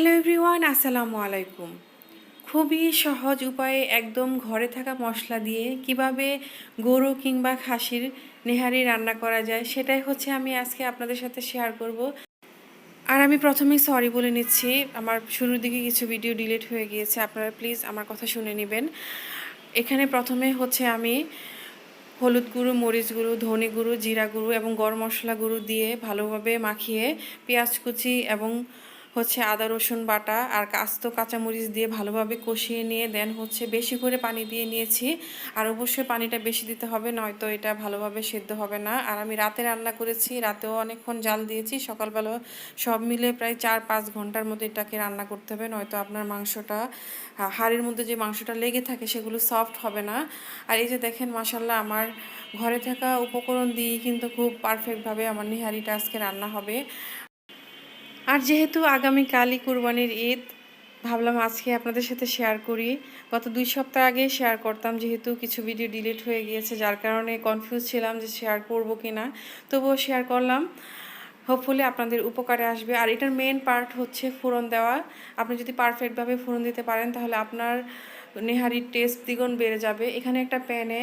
Hello everyone, আসসালামু আলাইকুম। খুবই সহজ উপায়ে একদম ঘরে থাকা মশলা দিয়ে কীভাবে গরু কিংবা খাসির নেহারি রান্না করা যায় সেটাই হচ্ছে আমি আজকে আপনাদের সাথে শেয়ার করব। আর আমি প্রথমেই সরি বলে নিচ্ছি, আমার শুরুর দিকে কিছু ভিডিও ডিলিট হয়ে গিয়েছে, আপনারা প্লিজ আমার কথা শুনে নেবেন। এখানে প্রথমে হচ্ছে আমি হলুদ গুঁড়ো, মরিচ গুঁড়ো, ধনে গুঁড়ো, জিরা গুঁড়ো এবং গরম মশলা গুঁড়ো দিয়ে ভালোভাবে মাখিয়ে পেঁয়াজ কুচি এবং হচ্ছে আদা, রসুন বাটা আর কাস্ত কাঁচামরিচ দিয়ে ভালোভাবে কষিয়ে নিয়ে দেন। হচ্ছে বেশি করে পানি দিয়ে নিয়েছি। আর অবশ্যই পানিটা বেশি দিতে হবে, নয়তো এটা ভালোভাবে সেদ্ধ হবে না। আর আমি রাতে রান্না করেছি, রাতেও অনেকক্ষণ জাল দিয়েছি। সকালবেলা সব মিলে প্রায় চার পাঁচ ঘণ্টার মধ্যে এটাকে রান্না করতে হবে, নয়তো আপনার মাংসটা হাড়ের মধ্যে যে মাংসটা লেগে থাকে সেগুলো সফট হবে না। আর এই যে দেখেন মাসাল্লাহ আমার ঘরে থাকা উপকরণ দিয়ে কিন্তু খুব পারফেক্টভাবে আমার নিহারিটা আজকে রান্না হবে। আর যেহেতু আগামীকালই কুরবানির ঈদ, ভাবলাম আজকে আপনাদের সাথে শেয়ার করি। গত দুই সপ্তাহ আগে শেয়ার করতাম, যেহেতু কিছু ভিডিও ডিলিট হয়ে গিয়েছে, যার কারণে কনফিউজ ছিলাম যে শেয়ার করব কি না তবুও শেয়ার করলাম। হোপফুলি আপনাদের উপকারে আসবে। আর এটার মেন পার্ট হচ্ছে ফোড়ন দেওয়া। আপনি যদি পারফেক্টভাবে ফোড়ন দিতে পারেন, তাহলে আপনার নেহারির টেস্ট দ্বিগুণ বেড়ে যাবে। এখানে একটা প্যানে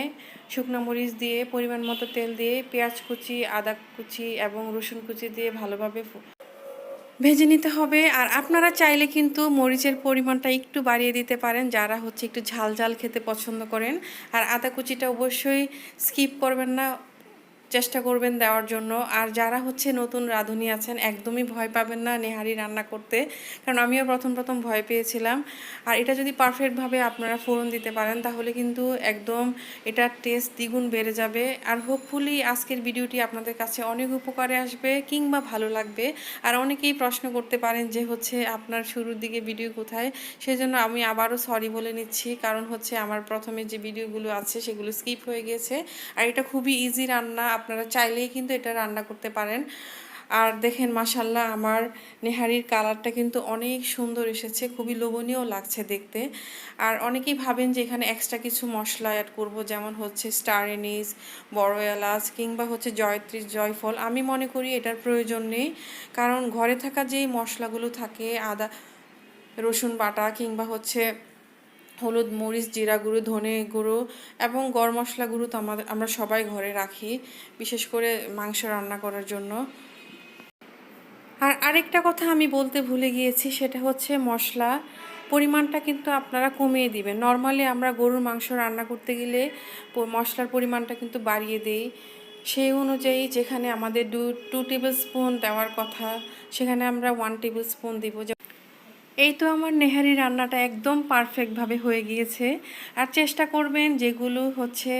শুকনো মরিচ দিয়ে, পরিমাণ মতো তেল দিয়ে, পেঁয়াজ কুচি, আদা কুচি এবং রসুন কুচি দিয়ে ভালোভাবে ভেজে নিতে হবে। আর আপনারা চাইলে কিন্তু মরিচের পরিমাণটা একটু বাড়িয়ে দিতে পারেন। যারা হচ্ছে একটু ঝাল ঝাল খেতে পছন্দ করেন। আর আদা কুচিটা অবশ্যই স্কিপ করবেন না। চেষ্টা করবেন দেওয়ার জন্য। আর যারা হচ্ছে নতুন রাঁধুনি আছেন, একদমই ভয় পাবেন না নেহারি রান্না করতে। কারণ আমিও প্রথম প্রথম ভয় পেয়েছিলাম। আর এটা যদি পারফেক্টভাবে আপনারা ফোড়ন দিতে পারেন, তাহলে কিন্তু একদম এটার টেস্ট দ্বিগুণ বেড়ে যাবে। আর হোপফুলি আজকের ভিডিওটি আপনাদের কাছে অনেক উপকারে আসবে কিংবা ভালো লাগবে। আর অনেকেই প্রশ্ন করতে পারেন যে হচ্ছে আপনার শুরুর দিকে ভিডিও কোথায়? সেই জন্য আমি আবারও সরি বলে নিচ্ছি। কারণ হচ্ছে আমার প্রথমে যে ভিডিওগুলো আছে, সেগুলো স্কিপ হয়ে গিয়েছে আর এটা খুবই ইজি রান্না। আপনারা চাইলেই কিন্তু এটা রান্না করতে পারেন। আর দেখেন মাসাল্লাহ আমার নেহারির কালারটা কিন্তু অনেক সুন্দর এসেছে, খুবই লোভনীয় লাগছে দেখতে। আর অনেকেই ভাবেন যে এখানে এক্সট্রা কিছু মশলা অ্যাড করব, যেমন হচ্ছে স্টার এনিস বড় এলাচ, কিংবা হচ্ছে জয়ত্রী, জয়ফল। আমি মনে করি এটার প্রয়োজন নেই, কারণ ঘরে থাকা যেই মশলাগুলো থাকে, আদা, রসুন বাটা, কিংবা হচ্ছে হলুদ, মরিচ, জিরা গুঁড়ো, ধনে গুঁড়ো এবং গরম মশলা গুঁড়ো তো আমাদের, আমরা সবাই ঘরে রাখি, বিশেষ করে মাংস রান্না করার জন্য। আর আরেকটা কথা আমি বলতে ভুলে গিয়েছি, সেটা হচ্ছে মশলা। পরিমাণটা কিন্তু আপনারা কমিয়ে দিবেন। নর্মালি আমরা গরুর মাংস রান্না করতে গেলে মশলার পরিমাণটা কিন্তু বাড়িয়ে দেই। সেই অনুযায়ী যেখানে আমাদের দু টু টেবিল স্পুন দেওয়ার কথা, সেখানে আমরা ওয়ান টেবিল স্পুন দিব। এই তো আমার নেহারি রান্নাটা একদম পারফেক্টভাবে হয়ে গিয়েছে। আর চেষ্টা করবেন যেগুলো হচ্ছে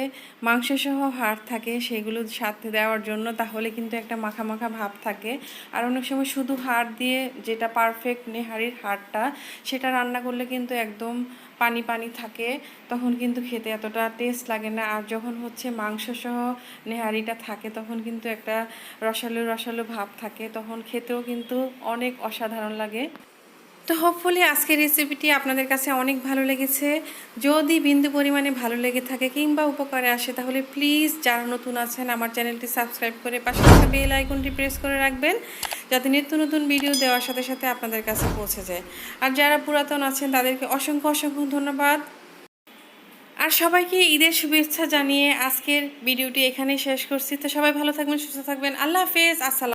মাংসসহ হাড় থাকে সেগুলো সাথে দেওয়ার জন্য, তাহলে কিন্তু একটা মাখা মাখা ভাব থাকে। আর অনেক সময় শুধু হাড় দিয়ে যেটা পারফেক্ট নেহারির হাড়টা, সেটা রান্না করলে কিন্তু একদম পানি পানি থাকে, তখন কিন্তু খেতে এতটা টেস্ট লাগে না। আর যখন হচ্ছে মাংসসহ নেহারিটা থাকে, তখন কিন্তু একটা রসালো রসালো ভাব থাকে, তখন খেতেও কিন্তু অনেক অসাধারণ লাগে। তো হোপফুলি আজকের রেসিপিটি আপনাদের কাছে অনেক ভালো লেগেছে। যদি বিন্দু পরিমাণে ভালো লেগে থাকে কিংবা উপকারে আসে, তাহলে প্লিজ যারা নতুন আছেন, আমার চ্যানেলটি সাবস্ক্রাইব করে পাশে বেল আইকনটি প্রেস করে রাখবেন, যাতে নিত্য নতুন ভিডিও দেওয়ার সাথে সাথে আপনাদের কাছে পৌঁছে যায়। আর যারা পুরাতন আছেন, তাদেরকে অসংখ্য অসংখ্য ধন্যবাদ। আর সবাইকে ঈদের শুভেচ্ছা জানিয়ে আজকের ভিডিওটি এখানেই শেষ করছি। তো সবাই ভালো থাকবেন, সুস্থ থাকবেন। আল্লাহ হাফেজ। আসসালাম।